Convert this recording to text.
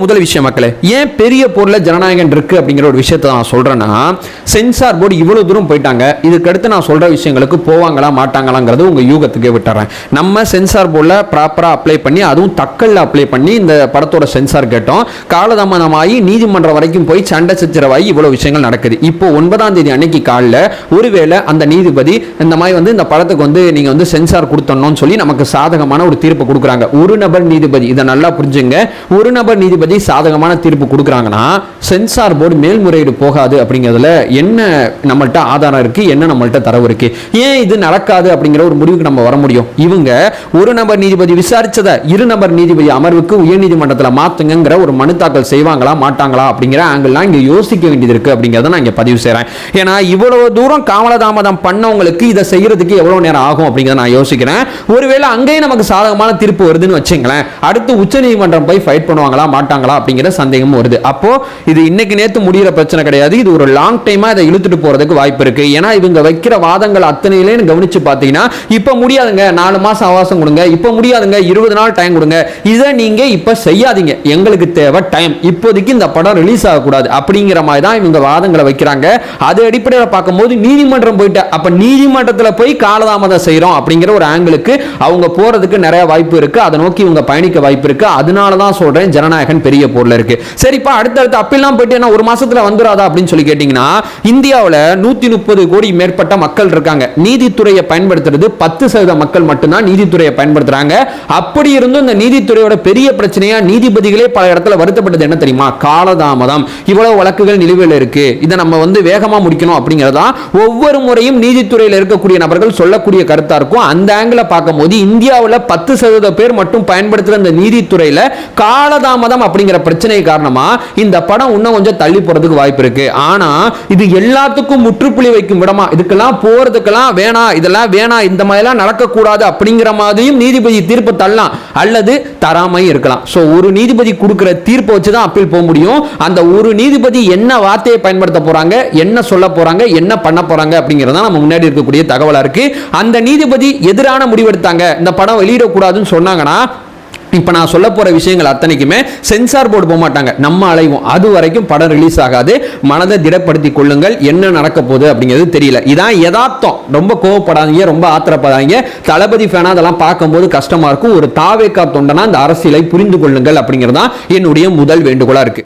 முதல் விஷயம் மக்களே ஏன் பெரிய பொருள்ல ஜனநாயகம் இருக்கு அப்படிங்கிற ஒரு விஷயத்தை நான் சொல்றேன்னா சென்சார் போர்டு இவ்வளவு தூரம் போயிட்டாங்க இதுக்கடுத்து நான் சொல்ற விஷயங்களுக்கு போவாங்களா மாட்டாங்களாங்கிறது உங்க யூகத்துக்கே விட்டுறேன். நம்ம சென்சார் போர்டில் ப்ராப்பரா அப்ளை பண்ணி அதுவும் தக்கல்ல அப்ளை பண்ணி இந்த படத்தோட சென்சார் கேட்டோம். காலதாமதமாகி நீதிமன்றம் வரைக்கும் போய் சண்டை சச்சரவாகி இவ்வளவு விஷயங்கள் நடக்குது. இப்போ ஒன்பதாம் தேதி அன்னைக்கு காலில் ஒருவேளை அந்த நீதிபதி இந்த மாதிரி வந்து இந்த படத்துக்கு வந்து நீங்க வந்து சென்சார் கொடுத்தணும்னு சொல்லி நமக்கு சாதகமான ஒரு தீர்ப்பு கொடுக்குறாங்க. ஒரு நபர் நீதிபதி இதை நல்லா புரிஞ்சுங்க. ஒரு நபர் நீதிபதி சாதகமான தீர்ப்பு கொடுக்குறாங்கன்னா சென்சார் போர்டு மேல்முறையீடு போகாது அப்படிங்கிறதுல என்ன நம்மள்ட்ட ஆதாரம் இருக்கு என்ன நம்மள்ட்ட தரவு இருக்கு? ஏன் இது நடக்காது அப்படிங்கிற ஒரு முடிவுக்கு நம்ம வர முடியும்? இவங்க ஒரு நபர் நீதிபதி விசாரிச்சதை இரு நபர் நீதிபதி அமர்வுக்கு உயர்நீதிமன்றத்தில் மாத்துங்கிற ஒரு மனு தாக்கல் செய்வாங்களா மாட்டாங்களா அப்படிங்கிற ஆங்கிள்லாம் இங்கே யோசிக்க வேண்டியது இருக்கு அப்படிங்கிறத நான் இங்க பதிவு செய்கிறேன் ஏன்னா இவ்வளவு தூரம் காமலதாமதம் பண்ணவங்களுக்கு இதை செய்யறதுக்கு எவ்வளோ நேரம் ஆகும் அப்படிங்கிறத நான் யோசிக்கிறேன். ஒருவேளை அங்கேயே நமக்கு சாதகமான தீர்ப்பு வருதுன்னு வச்சுங்களேன் அடுத்து உச்சநீதிமன்றம் போய் ஃபைட் பண்ணுவாங்களா மாட்டாங்க மாட்டாங்களா அப்படிங்கிற சந்தேகமும் வருது. அப்போ இது இன்னைக்கு நேற்று முடிகிற பிரச்சனை கிடையாது. இது ஒரு லாங் டைமாக இதை இழுத்துட்டு போகிறதுக்கு வாய்ப்பு இருக்கு. ஏன்னா இவங்க வைக்கிற வாதங்கள் அத்தனையிலேயும் கவனிச்சு பார்த்தீங்கன்னா இப்போ முடியாதுங்க. நாலு மாதம் அவகாசம் கொடுங்க. இப்போ முடியாதுங்க. இருபது நாள் டைம் கொடுங்க. இதை நீங்கள் இப்போ செய்யாதீங்க. எங்களுக்கு தேவை டைம் இப்போதைக்கு இந்த படம் ரிலீஸ் ஆகக்கூடாது. அப்படிங்கிற மாதிரி தான் இவங்க வாதங்களை வைக்கிறாங்க. அது அடிப்படையில் பார்க்கும்போது நீதிமன்றம் போயிட்டு அப்போ நீதிமன்றத்தில் போய் காலதாமதம் செய்கிறோம் அப்படிங்கிற ஒரு ஆங்கிளுக்கு அவங்க போகிறதுக்கு நிறைய வாய்ப்பு இருக்குது அதை நோக்கி இவங்க பயணிக்க வாய்ப்பு இருக்குது அதனால தான் சொல்கிறேன் ஜனநாயகன் பெரிய போர்ல இருக்கு. சரிப்பா அடுத்தடுத்து அப்பெல்லாம் போயிட்டு என்ன ஒரு மாசத்துல வந்துடாதா அப்படின்னு சொல்லி கேட்டீங்கன்னா இந்தியாவில் நூத்தி முப்பது கோடி மேற்பட்ட மக்கள் இருக்காங்க. நீதித்துறையை பயன்படுத்துறது பத்து சதவீத மக்கள் மட்டும்தான் நீதித்துறையை பயன்படுத்துறாங்க. அப்படி இருந்தும் இந்த நீதித்துறையோட பெரிய பிரச்சனையா நீதிபதிகளே பல இடத்துல வருத்தப்பட்டது என்ன தெரியுமா? காலதாமதம். இவ்வளவு வழக்குகள் நிலுவையில் இருக்கு. இதை நம்ம வந்து வேகமா முடிக்கணும் அப்படிங்கிறதா ஒவ்வொரு முறையும் நீதித்துறையில் இருக்கக்கூடிய நபர்கள் சொல்லக்கூடிய கருத்தா இருக்கும். அந்த ஆங்கில பார்க்கும்போது இந்தியாவில் பத்து சதவீத பேர் மட்டும் பயன்படுத்துற இந்த நீதித்துறையில காலதாமதம் அப்படிங்கிற பிரச்சனை காரணமா இந்த படம் இன்னும் கொஞ்சம் தள்ளி போறதுக்கு வாய்ப்பு இருக்கு. ஆனா இது எல்லாத்துக்கும் முற்றுப்புள்ளி வைக்கும் விடமா? இதுக்கெல்லாம் போறதுக்கெல்லாம் வேணாம் இதெல்லாம் வேணாம் இந்த மாதிரிலாம் நடக்கக்கூடாது அப்படிங்கிற மாதிரியும் நீதிபதி தீர்ப்பு தள்ளலாம் அல்லது தராமையும் இருக்கலாம். ஸோ ஒரு நீதிபதி கொடுக்குற தீர்ப்பை வச்சு தான் அப்பீல் போக முடியும். அந்த ஒரு நீதிபதி என்ன வார்த்தையை பயன்படுத்த போறாங்க என்ன சொல்ல போறாங்க என்ன பண்ண போறாங்க அப்படிங்கிறதா நம்ம முன்னாடி இருக்கக்கூடிய தகவலாக இருக்கு. அந்த நீதிபதி எதிரான முடிவெடுத்தாங்க. இந்த படம் வெளியிடக்கூடாதுன்னு சொன்னாங்கன்னா இப்போ நான் சொல்ல போகிற விஷயங்கள் அத்தனைக்குமே சென்சார் போர்டு போக மாட்டாங்க நம்ம அலைவோம். அது வரைக்கும் படம் ரிலீஸ் ஆகாது. மனதை திடப்படுத்தி கொள்ளுங்கள். என்ன நடக்க போகுது அப்படிங்கிறது தெரியல. இதான் யதார்த்தம். ரொம்ப கோவப்படாதீங்க. ரொம்ப ஆத்திரப்படாதீங்க. தளபதி ஃபேனா அதெல்லாம் பார்க்கும்போது கஷ்டமாக இருக்கும். ஒரு தாவேக்கா தொண்டனா அந்த அரசியலை புரிந்து கொள்ளுங்கள் அப்படிங்கிறது தான் என்னுடைய முதல் வேண்டுகோளாக இருக்குது